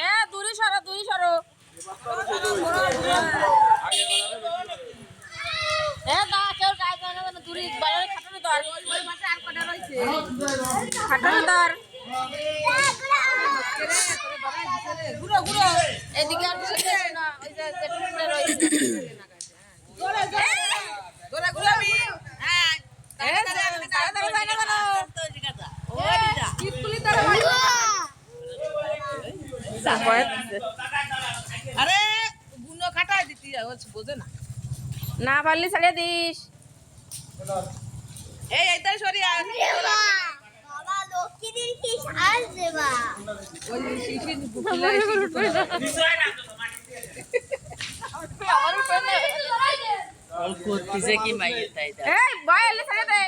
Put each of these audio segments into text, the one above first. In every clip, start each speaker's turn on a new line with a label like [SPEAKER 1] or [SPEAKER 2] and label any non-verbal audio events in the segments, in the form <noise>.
[SPEAKER 1] এ দূরে সরো দূরে সরো। এ না কেউ যায় না মানে দূরে বাইরে খাটানো দর। খাটানো দর। ঘুরো ঘুরো। এদিকে আর কিছু না ওই যে রয়েছে। <coughs>
[SPEAKER 2] আরে গুনো দিতি বোঝে না।
[SPEAKER 1] না পারলে ছাড়িয়ে দিস।
[SPEAKER 2] এই এইটাই সরি আর
[SPEAKER 3] বাবা কি
[SPEAKER 4] করতেছে মাইয়ে তাই
[SPEAKER 1] এই বয় এলে ছাড়িয়ে দে।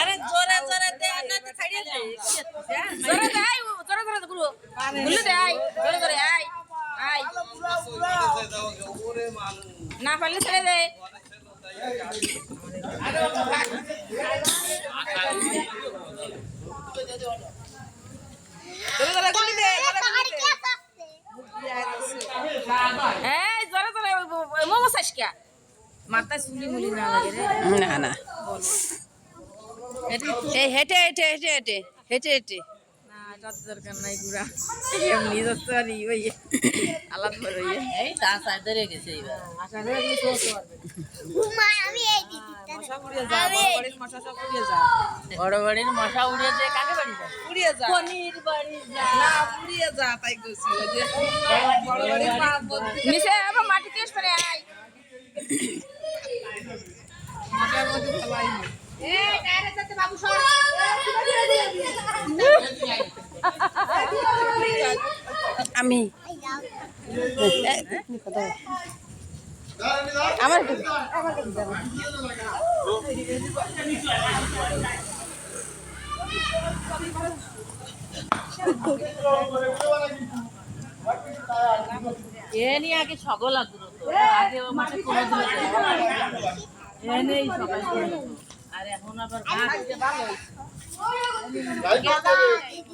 [SPEAKER 2] আরে জোরে জোরে না
[SPEAKER 1] পারলে ছেড়ে দে
[SPEAKER 2] জোরে জোরে গুলি দে জোরে গুলি
[SPEAKER 3] আর
[SPEAKER 2] দে
[SPEAKER 3] কে আসছে
[SPEAKER 1] এই জোরে জোরে মোমো চাস কে মাথা চুলি মুলি না লাগে
[SPEAKER 4] না না। এই হেঁটে হেঁটে হেঁটে হেঁটে হেঁটে হেঁটে।
[SPEAKER 3] দিদিটা
[SPEAKER 2] মশা উড়িয়ে যা বড় বাড়ির মশা সব উড়িয়ে যা।
[SPEAKER 4] বড় বাড়ির মশা উড়ে যায় কাকে বাড়ি যায়?
[SPEAKER 2] উড়িয়ে যা।
[SPEAKER 4] পনির বাড়ি যায়
[SPEAKER 2] না উড়িয়ে যা তাই কইছি। ওই যে বড় বাড়ির মা বলতে
[SPEAKER 1] নিচে আবার মাটি কেস করে আই
[SPEAKER 4] আমি। আমার এ নিয়ে আগে সকল আগ্রহ আগে ও মাঠে কোনো এ নেই সবাই আর এখন আবার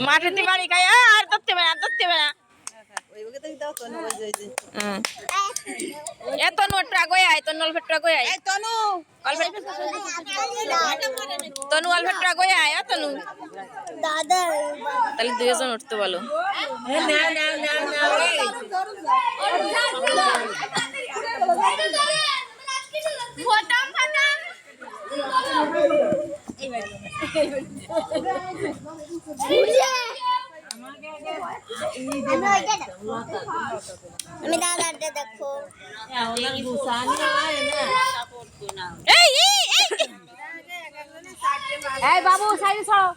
[SPEAKER 4] মাটিতে বাড়ি খাই আর ধরতে পারে আর ধরতে পারে না। আয়
[SPEAKER 2] তনু
[SPEAKER 4] তনু। আয়। তনু
[SPEAKER 3] দাদা
[SPEAKER 4] তাহলে দুজন উঠতে বলো।
[SPEAKER 3] ফটাম আমি দাদাটা দেখো
[SPEAKER 4] এই এই এই
[SPEAKER 1] এই বাবু সাইড ছাড়ো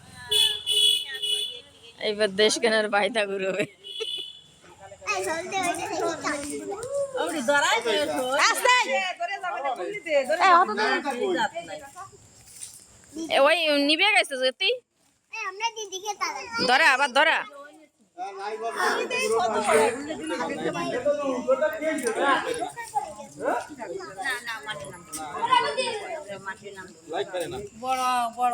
[SPEAKER 4] এইবার দেশ কেনার বাইতা
[SPEAKER 3] এই
[SPEAKER 2] আস্তে
[SPEAKER 4] ওই নিবে গেছে তুই ধরা আবার ধরা
[SPEAKER 2] বড়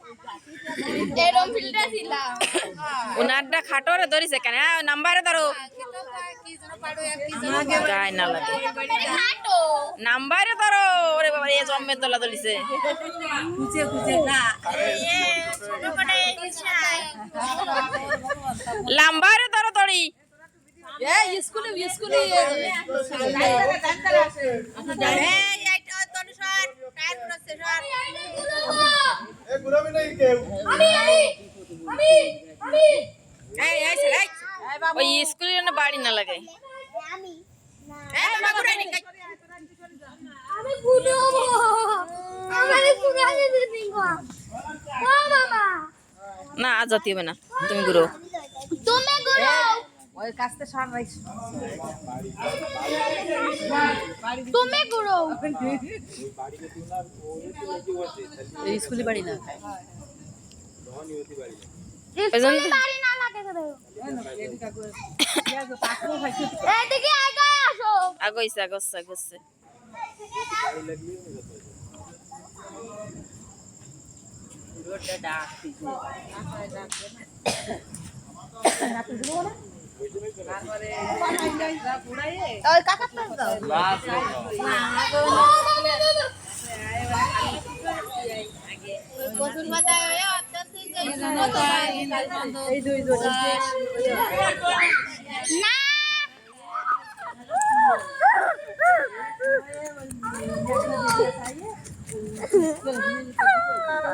[SPEAKER 3] এরম ফিল্টার ছিলাম <laughs>
[SPEAKER 1] উনারটা খাটোরে ধরিছে কেন? হ্যাঁ নাম্বারে ধরো। গায়ে না লাগে। নাম্বারে ধরো। ওরে বাবা এ জম্মের দলা দলিছে
[SPEAKER 4] খুঁজে খুঁজে না।
[SPEAKER 1] লাম্বারে ধরো দড়ি।
[SPEAKER 4] স্কুলে স্কুলে।
[SPEAKER 1] ওই স্কুলের জন্য বাড়ি না লাগে
[SPEAKER 3] আমি আমি পুরো আমার পুরো দিদি গো ও মামা
[SPEAKER 1] না আজ যেতে হবে না তুমি ঘুরো
[SPEAKER 3] তুমি গুলো
[SPEAKER 4] ওই কাছতে সার রাইস
[SPEAKER 3] তুমি গুলো
[SPEAKER 4] স্কুলে বাড়ি না?
[SPEAKER 3] বাড়ি না লাগে এদিকে আগে আসো।
[SPEAKER 1] আগইছে আগচ্ছে আগচ্ছে
[SPEAKER 3] ওই কাকা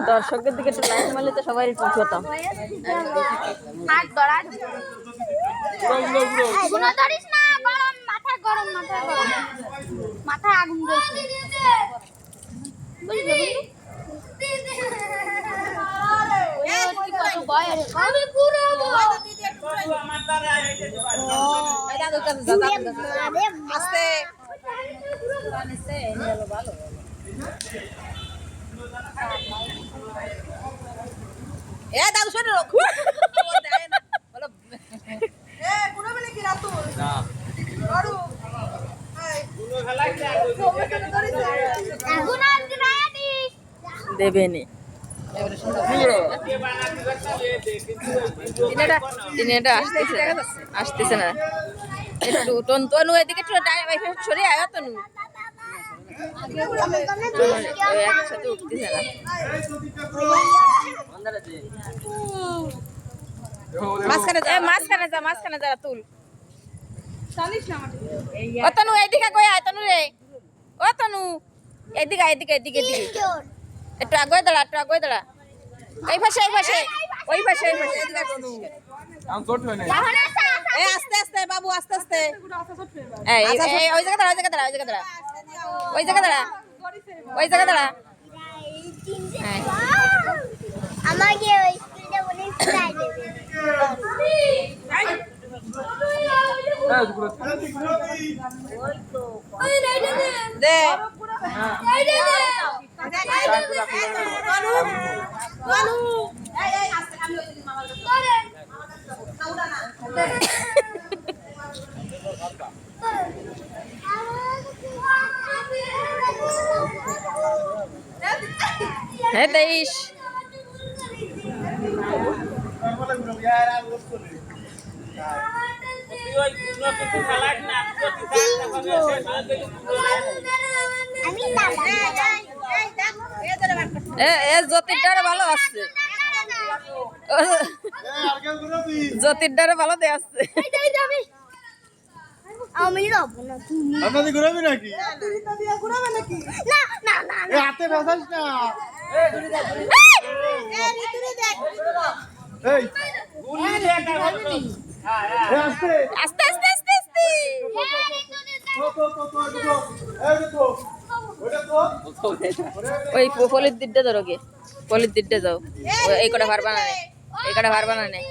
[SPEAKER 1] দর্শকদের দিকে একটু লাইন মারলে তো সবাই পৌঁছতাম
[SPEAKER 3] হাত ধরা গুনা ধরিস না গরম মাথা গরম আগুন
[SPEAKER 4] এ দাদু শোনো।
[SPEAKER 3] আগুন আজকে রায়ানি
[SPEAKER 1] দেবে আসতেছে। আসতেছে না। একটু টন তনু এদিকে সরে আয় তনু। একসাথে উঠতেছে না। মাঝখানে যা মাঝখানে যা মাঝখানে যা তুল। ও তনু এইদিকে কই আয় তনু রে। ও তনু এদিকে এদিকে এদিকে এদিকে। একটু আগে দাঁড়া একটু আগে দাঁড়া। এই পাশে এই পাশে ওই পাশে ওই পাশে।
[SPEAKER 4] এ আস্তে আস্তে বাবু আস্তে আস্তে।
[SPEAKER 1] এই এই, এই, ওই জায়গা দাঁড়া ওই জায়গা দাঁড়া ওই জায়গা দাঁড়া। ওই জায়গা দাঁড়া। ওই জায়গা দাঁড়া। হ্যাঁ।
[SPEAKER 3] আমাকে ওই স্কুলটা বলে
[SPEAKER 4] দে
[SPEAKER 1] হ্যাঁ এ জ্যোতিরটারে ভালো আসছে জ্যোতিরটারে ভালো দিয়ে আসছে
[SPEAKER 3] আমি যাব না তুমি
[SPEAKER 5] আপনাদের ঘুরাবি নাকি
[SPEAKER 3] না না না
[SPEAKER 5] এ হাতে না এই তো তো তো এই তো ওটা তো
[SPEAKER 1] ওই পলির দিকটা ধরো গে পলির দিকটা যাও এই কটা ভার বানানে এই কটা ভার বানানে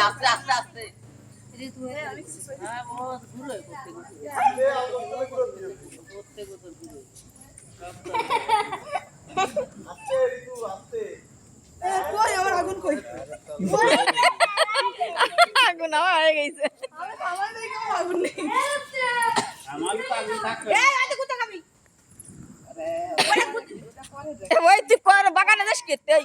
[SPEAKER 4] আস্তে আস্তে আস্তে
[SPEAKER 5] এ
[SPEAKER 4] প্রত্যেক বছর ঘুরে
[SPEAKER 5] আস্তে ঋতু আস্তে
[SPEAKER 1] আগুন আমার হয়ে গেছে ওই তুই কর বাগানে যাস কেতে ওই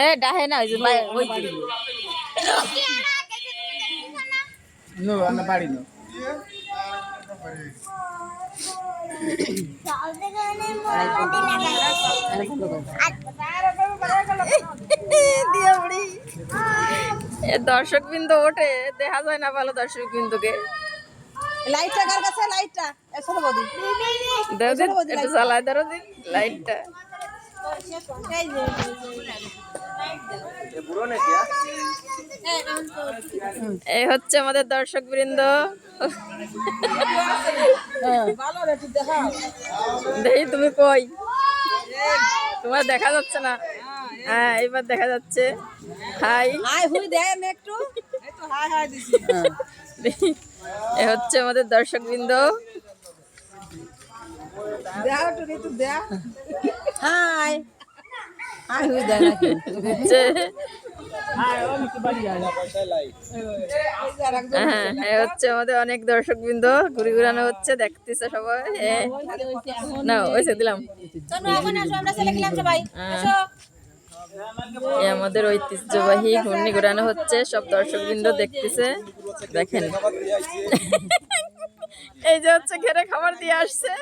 [SPEAKER 1] এ ডাহে না ওই ওই দর্শক বিন্দু ওঠে দেখা যায় না ভালো দর্শক বিন্দুকে
[SPEAKER 2] লাইটটা কার কাছে? লাইটটা।
[SPEAKER 1] দেও দিন একটু জ্বালায় ধরো দিন লাইটটা। এই হচ্ছে আমাদের দর্শক বৃন্দ।
[SPEAKER 2] দেখা
[SPEAKER 1] তুমি কই? তোমার দেখা যাচ্ছে না? হ্যাঁ এবার দেখা যাচ্ছে। হাই।
[SPEAKER 2] একটু? এই
[SPEAKER 1] হচ্ছে আমাদের দর্শক বৃন্দ।
[SPEAKER 2] হাই
[SPEAKER 1] হ্যাঁ হচ্ছে আমাদের অনেক দর্শক বৃন্দ ঘুরে ঘুরানো হচ্ছে, দেখতেছে সবাই না, ওইসে দিলাম। আমাদের ঐতিহ্যবাহী ঘূর্ণি ঘোরানো হচ্ছে, সব দর্শক বৃন্দ দেখতেছে, দেখেন। এই যে হচ্ছে ঘেরে খাবার দিয়ে আসছে।